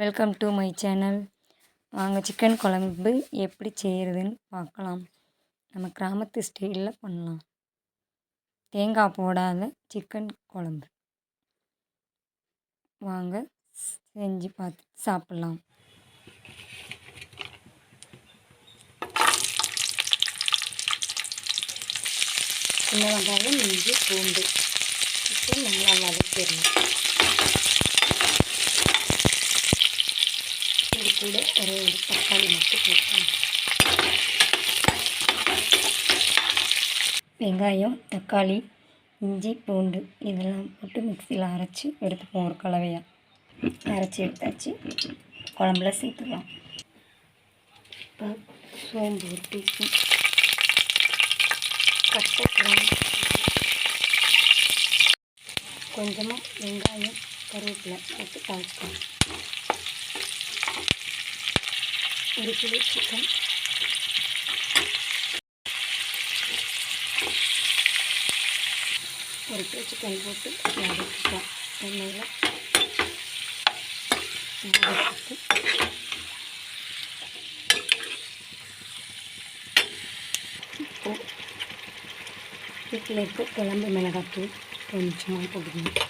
Welcome to my channel வாங்க chicken குழம்பு எப்படி செய்கிறதுன்னு பார்க்கலாம். நம்ம கிராமத்து ஸ்டைலில் பண்ணலாம். தேங்காய் போடாத சிக்கன் குழம்பு. வாங்க செஞ்சு பார்த்து சாப்பிட்லாம். சின்ன வெங்காயம் இஞ்சி பூண்டு. இப்போ நல்லா வதக்கிடணும் இது கூட ஒரு தக்காளி மட்டும் போட்டுக்கணும் வெங்காயம் தக்காளி இஞ்சி பூண்டு இதெல்லாம் போட்டு மிக்சியில் அரைச்சி எடுத்துப்போம் ஒரு கலவையாக அரைச்சி எடுத்தாச்சு குழம்புல சேர்த்துக்கலாம் இப்போ சோம்பு ஒரு டீஸ்பூன் பட்டை கொஞ்சமாக வெங்காயம் கருவேப்பிலை போட்டு தாளிச்சுக்கலாம் ஒரு கிலோ சிக்கன். ஒரு கிலோ சிக்கன் போட்டு வதக்கிக்கலாம் எண்ணெயில். வதக்கிட்டு இப்போ வீட்டில் இருக்க குழம்பு மிளகாத்தூள் கொஞ்சமாக போட்டுக்கணும்.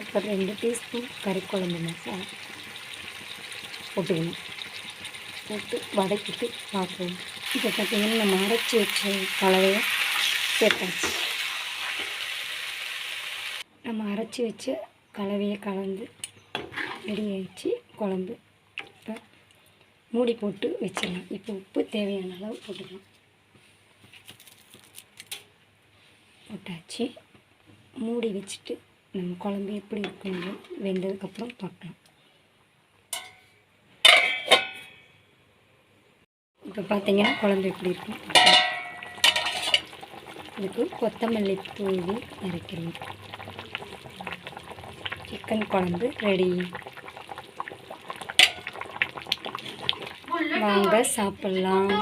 அப்புறம் ரெண்டு டீஸ்பூன் கறி குழம்பு மசாலா போட்டுக்கணும். போட்டு வதக்கிட்டு பார்க்குறோம் இப்போ பார்த்தீங்கன்னா நம்ம அரைச்சி வச்ச கலவையை சேர்த்தாச்சு. நம்ம அரைச்சி வச்ச கலவையை கலந்து ரெடி ஆகிடுச்சு குழம்பு. இப்போ மூடி போட்டு வச்சிடலாம். இப்போ உப்பு தேவையான அளவு போட்டுக்கலாம். போட்டாச்சு. மூடி வச்சுட்டு நம்ம குழம்பு எப்படி இருக்குன்னு வெந்ததுக்கப்புறம் பார்க்கலாம். இப்போ பார்த்தீங்கன்னா குழம்பு எப்படி இருக்கும்? இதுக்கு கொத்தமல்லி தூவி இறக்கிறோம் சிக்கன் குழம்பு ரெடி வாங்க சாப்பிட்லாம்.